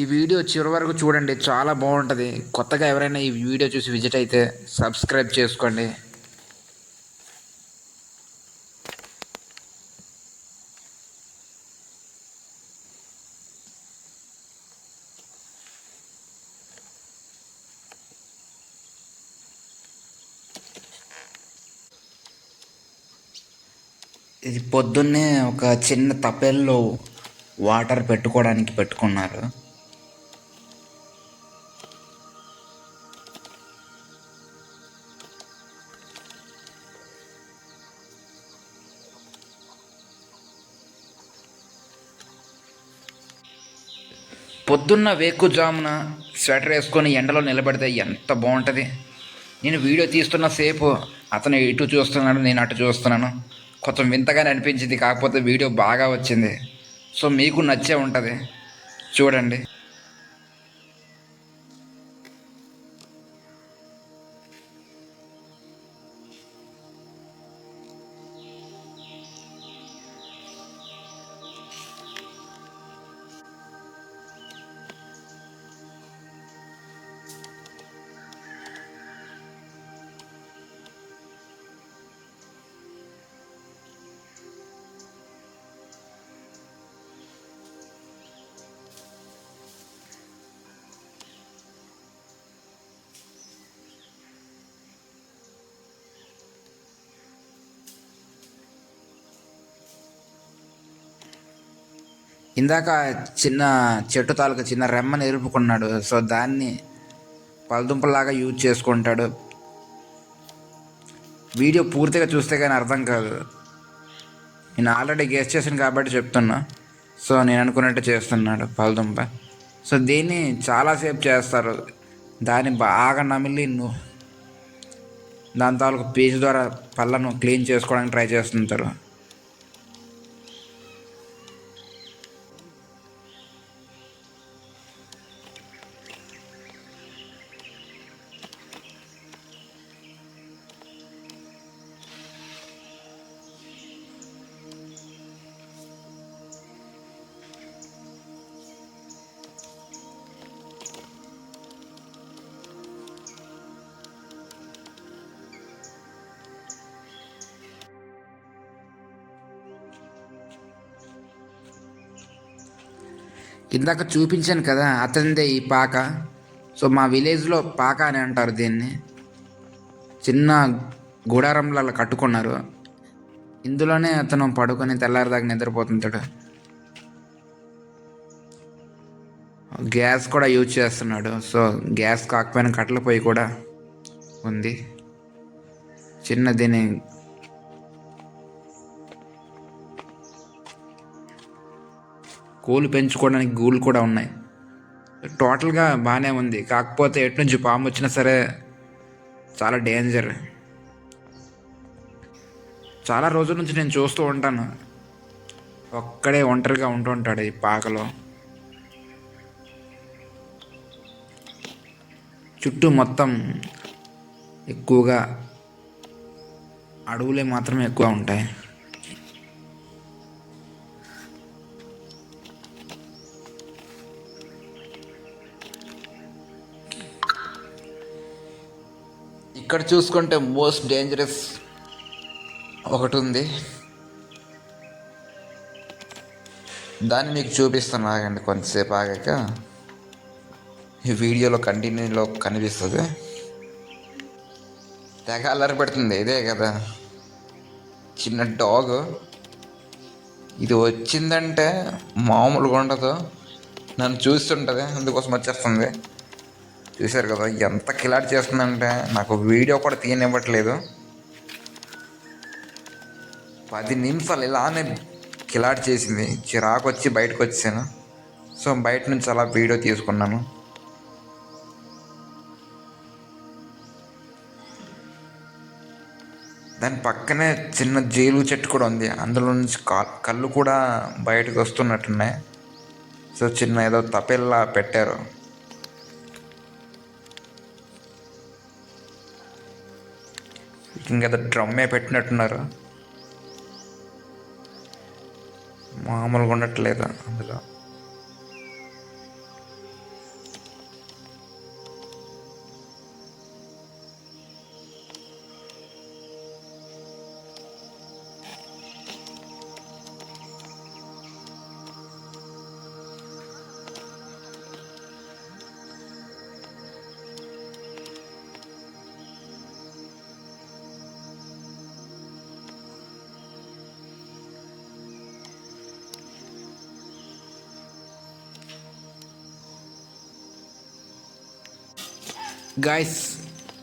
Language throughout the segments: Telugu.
ఈ వీడియో చివరి వరకు చూడండి చాలా బాగుంటుంది. కొత్తగా ఎవరైనా ఈ వీడియో చూసి విజిట్ అయితే సబ్స్క్రైబ్ చేసుకోండి. ఇది పొద్దున్నే ఒక చిన్న తపెల్లో వాటర్ పెట్టుకోవడానికి పెట్టుకున్నారు. పొద్దున్న వేకుజామున స్వెటర్ వేసుకొని ఎండలో నిలబడితే ఎంత బాగుంటుంది. నేను వీడియో తీస్తున్న సేపు అతను ఇటు చూస్తున్నాడు నేను అటు చూస్తున్నాను. కొంచెం వింతగానే అనిపించింది కాకపోతే వీడియో బాగా వచ్చింది. సో మీకు నచ్చే ఉంటుంది. చూడండి. ఇందాక చిన్న చెట్టు తాలూకా చిన్న రెమ్మని ఎరుపుకున్నాడు. సో దాన్ని పలదుంపలాగా యూజ్ చేసుకుంటాడు. వీడియో పూర్తిగా చూస్తే కానీ అర్థం కాదు. నేను ఆల్రెడీ గెస్ట్ చేశాను కాబట్టి చెప్తున్నా. సో నేను అనుకున్నట్టు చేస్తున్నాడు పలదుంప సో దీన్ని చాలాసేపు చేస్తారు. దాన్ని బాగా నమిలి ను దాని తాలూకు పీచు ద్వారా పళ్ళను క్లీన్ చేసుకోవడానికి ట్రై చేస్తుంటారు. ఇందాక చూపించాను కదా అతనిదే ఈ పాక. సో మా విలేజ్లో పాక అని అంటారు దీన్ని. చిన్న గుడారంలో అలా కట్టుకున్నారు. ఇందులోనే అతను పడుకొని తెల్లారిదాకా నిద్రపోతుంటాడు గ్యాస్ కూడా యూజ్ చేస్తున్నాడు. సో గ్యాస్ కాకపోయినా కట్టెల పొయ్యి కూడా ఉంది. చిన్న దీని కోళ్ళు పెంచుకోవడానికి గూళ్ళు కూడా ఉన్నాయి. టోటల్గా బాగానే ఉంది. కాకపోతే ఎటు నుంచి పాము వచ్చినా సరే చాలా డేంజర్. చాలా రోజుల నుంచి నేను చూస్తూ ఉంటాను. ఒక్కడే ఒంటరిగా ఉంటూ ఉంటాడు ఈ పాకలో. చుట్టూ మొత్తం ఎక్కువగా అడవులే మాత్రమే ఎక్కువ ఉంటాయి. ఇక్కడ చూసుకుంటే మోస్ట్ డేంజరస్ ఒకటి ఉంది దాన్ని మీకు చూపిస్తాను ఆగండి కొంతసేపు ఆగాక. ఈ వీడియోలో కంటిన్యూలో కనిపిస్తుంది. తెగ అల్లరి పెడుతుంది ఇదే కదా. చిన్న డాగ్. ఇది వచ్చిందంటే మామూలుగా ఉండదు. నన్ను చూస్తుంటుంది అందుకోసం వచ్చేస్తుంది. చూశారు కదా ఎంత కిలాట్ చేస్తుందంటే నాకు వీడియో కూడా తీయనివ్వట్లేదు. పది నిమిషాలు ఇలానే కిలాట్ చేసింది చిరాకు వచ్చి బయటకు వచ్చాను సో బయట నుంచి అలా వీడియో తీసుకున్నాను. దాని పక్కనే చిన్న జైలు చెట్టు కూడా ఉంది. అందులో నుంచి కా- కళ్ళు కూడా బయటకు వస్తున్నట్టున్నాయి. సో చిన్న ఏదో తపెల్లా పెట్టారు. ఇంకేదో డ్రమ్మే పెట్టినట్టున్నారు. మామూలుగా ఉండట్లేదు అందులో? గాయస్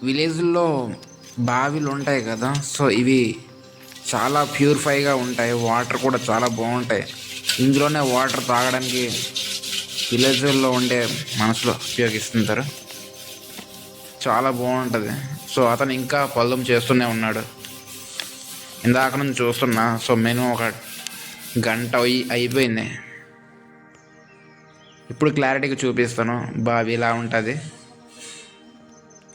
విలేజ్లో బావిలు ఉంటాయి కదా సో ఇవి చాలా ప్యూరిఫైగా ఉంటాయి వాటర్ కూడా చాలా బాగుంటాయి. ఇందులోనే వాటర్ తాగడానికి విలేజ్లో ఉండే మనసులో ఉపయోగిస్తుంటారు. చాలా బాగుంటుంది. సో అతను ఇంకా పొలం చేస్తూనే ఉన్నాడు. ఇందాక నుంచి చూస్తున్నా సో మెను ఒక గంట అయి అయిపోయింది. ఇప్పుడు క్లారిటీగా చూపిస్తాను బావి ఇలా ఉంటుంది.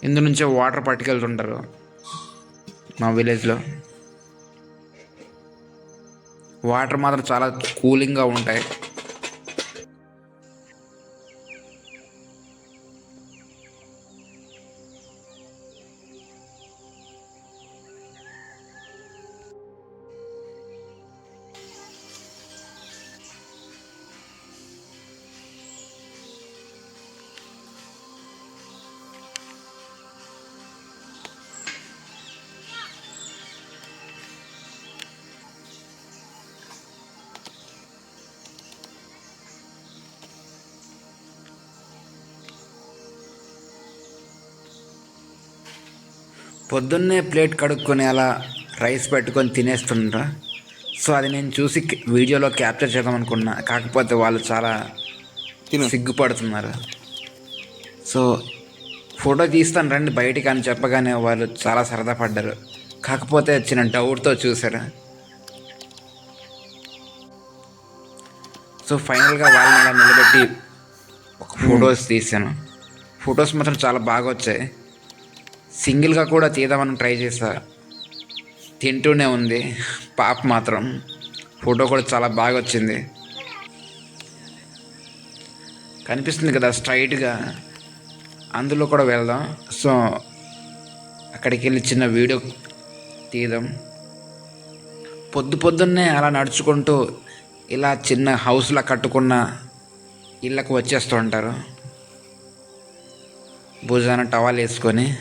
ఇందు నుంచే వాటర్ పట్టుకెళ్తుంటారు మా విలేజ్లో. వాటర్ మాత్రం చాలా కూలింగ్గా ఉంటాయి. పొద్దున్నే ప్లేట్ కడుక్కొని అలా రైస్ పెట్టుకొని తినేస్తుండ్రా. సో అది నేను చూసి వీడియోలో క్యాప్చర్ చేద్దాం అనుకున్నా కాకపోతే వాళ్ళు చాలా తిను. సిగ్గుపడుతున్నారు. సో ఫోటో తీస్తాను రండి బయటికి అని చెప్పగానే వాళ్ళు చాలా సరదా పడ్డారు. కాకపోతే చిన్న డౌట్తో చూశారు. సో ఫైనల్గా వాళ్ళని అలా నిలబెట్టి ఒక ఫొటోస్ తీసాను ఫొటోస్ మాత్రం చాలా బాగా వచ్చాయి. సింగిల్గా కూడా తీద్దామని ట్రై చేసా తింటూనే ఉంది. పాప మాత్రం ఫోటో కూడా చాలా బాగా వచ్చింది కనిపిస్తుంది కదా స్ట్రైట్గా. అందులో కూడా వెళ్దాం. సో అక్కడికి వెళ్ళి చిన్న వీడియో తీద్దాం. పొద్దు పొద్దున్నే అలా నడుచుకుంటూ ఇలా చిన్న హౌస్లా కట్టుకున్న ఇళ్ళకు వచ్చేస్తూ ఉంటారు. భుజాన టవాల్ వేసుకొని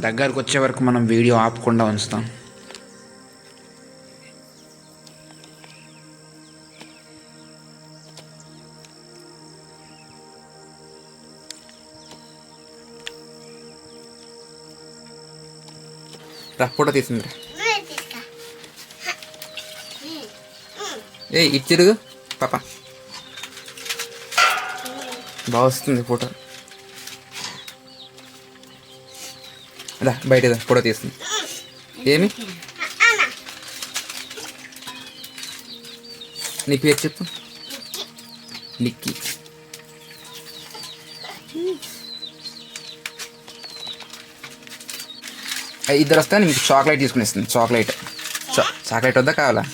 దగ్గరకు వచ్చే వరకు మనం వీడియో ఆపకుండా ఉంచుతాం. రా ఫోటో తీసిందిరా. ఏ ఇచ్చిరుగు పాప. బాగా వస్తుంది ఫోటో. రా బయట ఫోటో తీస్తుంది ఏమి? నీ పేరు చెప్పు. నిక్కీ. ఇద్దరు వస్తే మీకు చాక్లెట్ తీసుకుని ఇస్తుంది చాక్లెట్. చా- చాక్లెట్ వద్దా కావాలా?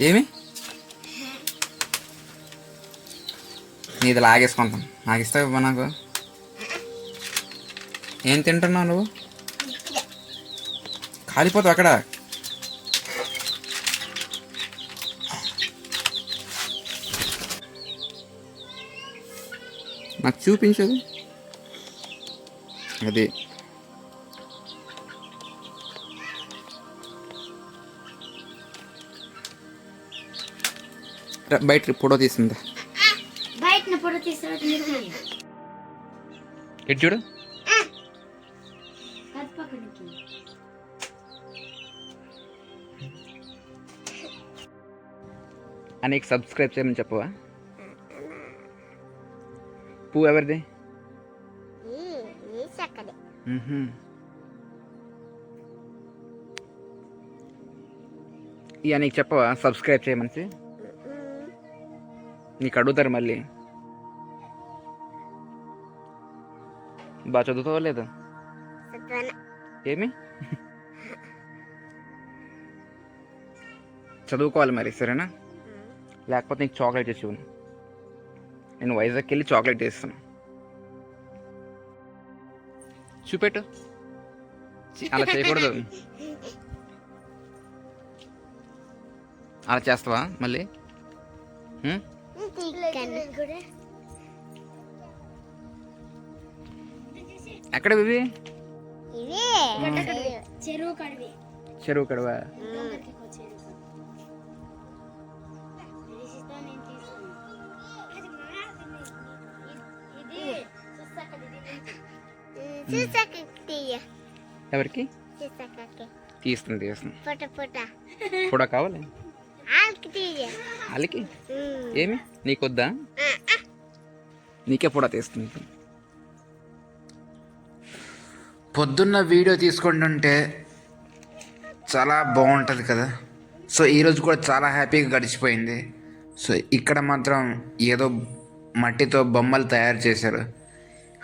ఏమి? నీది లాగేసుకుంటాం. నాకు ఇస్తావు నాకు. ఏం తింటున్నావు నువ్వు? కాలిపోతావు అక్కడ. నాకు చూపించదు. అది. బయట ఫోటో తీసిందా. బయటన పొడ తీసుకురా ఎటు చూడు. అనేక సబ్స్క్రైబ్ చేయమని చెప్పవా? పువ్వు ఎవరిది. ఇక నీకు చెప్పవా? సబ్స్క్రైబ్ చేయమని నీకు అడుగుతారు మళ్ళీ. బాగా చదువుతావా లేదా? ఏమి? చదువుకోవాలి మరి సరేనా? లేకపోతే నీకు చాక్లెట్ చేసి ఇవ్వను. నేను వైజాగ్కి వెళ్ళి చాక్లెట్ ఇస్తాను చూపెట్టు. అలా చేయకూడదు. అలా చేస్తావా మళ్ళీ? హ్మ్? ఎక్కడ చెరువు కడివి. ఎవరికి? చూసాక తీస్తుంది తీస్తుంది. పుట పుట. కూడా కావాలి? ఆల్కి? తీయ వాళ్ళకి. ఏమి? నీకొద్దా. నీకే కూడా తీస్తుంది. పొద్దున్న వీడియో తీసుకుంటుంటే చాలా బాగుంటుంది కదా. సో ఈరోజు కూడా చాలా హ్యాపీగా గడిచిపోయింది. సో ఇక్కడ మాత్రం ఏదో మట్టితో బొమ్మలు తయారు చేశారు.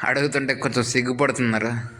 అడుగుతుంటే కొంచెం సిగ్గుపడుతున్నారు?